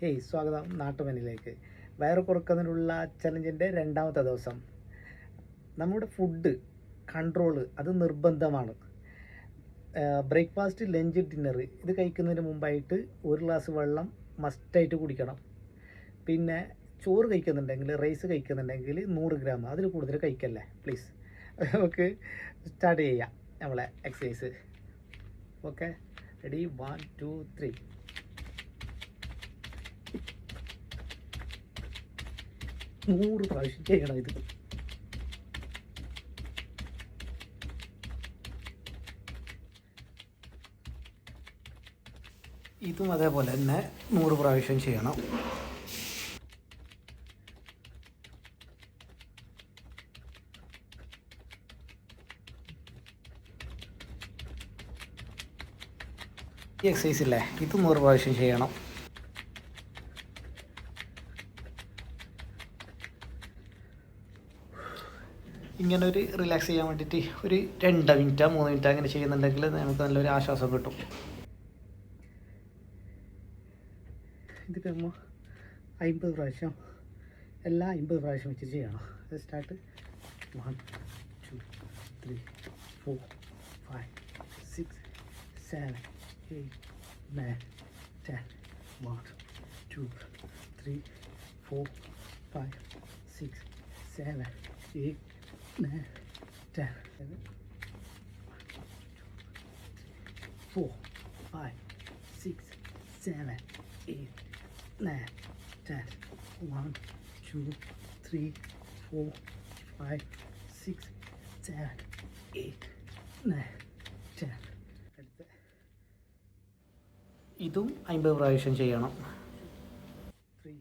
Hey സ്വാഗതം നാട്ടുമനിലേക്ക് വയറുകുറക്കുന്നതിനുള്ള ചലഞ്ചിന്റെ രണ്ടാമത്തെ ദിവസം. നമ്മുടെ ഫുഡ് കൺട്രോൾ അത് നിർബന്ധമാണ്. ബ്രേക്ക്ഫാസ്റ്റ് ലഞ്ച് ഡിന്നർ ഇത് കഴിക്കുന്നതിന് മുമ്പായിട്ട് ഒരു ഗ്ലാസ് വെള്ളം മസ്റ്റായിട്ട് കുടിക്കണം. പിന്നെ ചോറ് കഴിക്കുന്നുണ്ടെങ്കിൽ റൈസ് കഴിക്കുന്നുണ്ടെങ്കിൽ നൂറ് ഗ്രാം അതിൽ കൂടുതൽ കഴിക്കല്ലേ? പ്ലീസ് നമുക്ക് സ്റ്റാർട്ട് ചെയ്യാം നമ്മളെ exercise okay ready one two three നൂറ് പ്രാവശ്യം ചെയ്യണം ഇത്. ഇതും അതേപോലെ തന്നെ നൂറ് പ്രാവശ്യം ചെയ്യണം. ഈ എക്സസൈസ് ഇല്ലേ? ഇത് നൂറ് പ്രാവശ്യം ചെയ്യണം. ഇങ്ങനെ ഒരു റിലാക്സ് ചെയ്യാൻ വേണ്ടിയിട്ട് ഒരു രണ്ട് മിനിറ്റോ മൂന്ന് മിനിറ്റോ അങ്ങനെ ചെയ്യുന്നുണ്ടെങ്കിൽ നമുക്ക് നല്ലൊരു ആശ്വാസം കിട്ടും. ഇത് കഴിയുമ്പോൾ അമ്പത് പ്രാവശ്യം എല്ലാ അമ്പത് പ്രാവശ്യം വെച്ച് ചെയ്യണം. അത് start one two three four five six seven eight nine ten one two three four five six seven eight nine, ten, eleven, four, five, six, seven, eight, nine, ten, one, two, three, four, five, six, seven, eight, nine, ten. ഇതും അമ്പത് പ്രാവശ്യം ചെയ്യണം three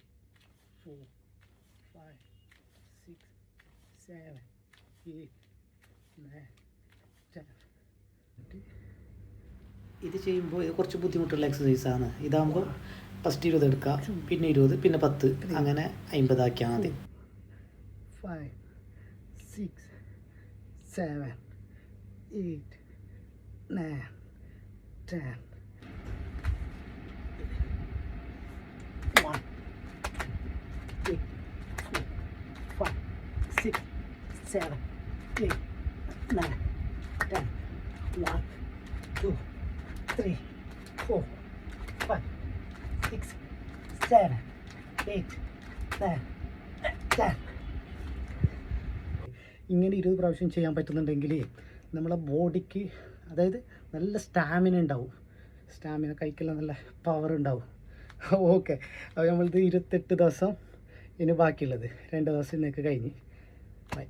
four five six seven ഇത് ചെയ്യുമ്പോൾ ഇത് കുറച്ച് ബുദ്ധിമുട്ടുള്ള എക്സസൈസാണ് ഇതാകുമ്പോൾ ഫസ്റ്റ് ഇരുപത് എടുക്കുക പിന്നെ ഇരുപത് പിന്നെ പത്ത് അങ്ങനെ അമ്പതാക്കിയാൽ മതി. Five six seven eight nine ten one six seven, eight, nine, ten, one, two, three, four, five, six, seven, eight, nine, ten. ഇങ്ങനെ ഇരുപത് പ്രാവശ്യം ചെയ്യാൻ പറ്റുന്നുണ്ടെങ്കിൽ നമ്മളെ ബോഡിക്ക് അതായത് നല്ല സ്റ്റാമിന ഉണ്ടാവും. സ്റ്റാമിന കഴിക്കല നല്ല പവർ ഉണ്ടാവും. ഓക്കെ. അപ്പോൾ നമ്മളിത് ഇരുപത്തെട്ട് ദിവസം ഇനി ബാക്കിയുള്ളത്. രണ്ട് ദിവസം ഇന്നേക്ക് കഴിഞ്ഞ്. ബൈ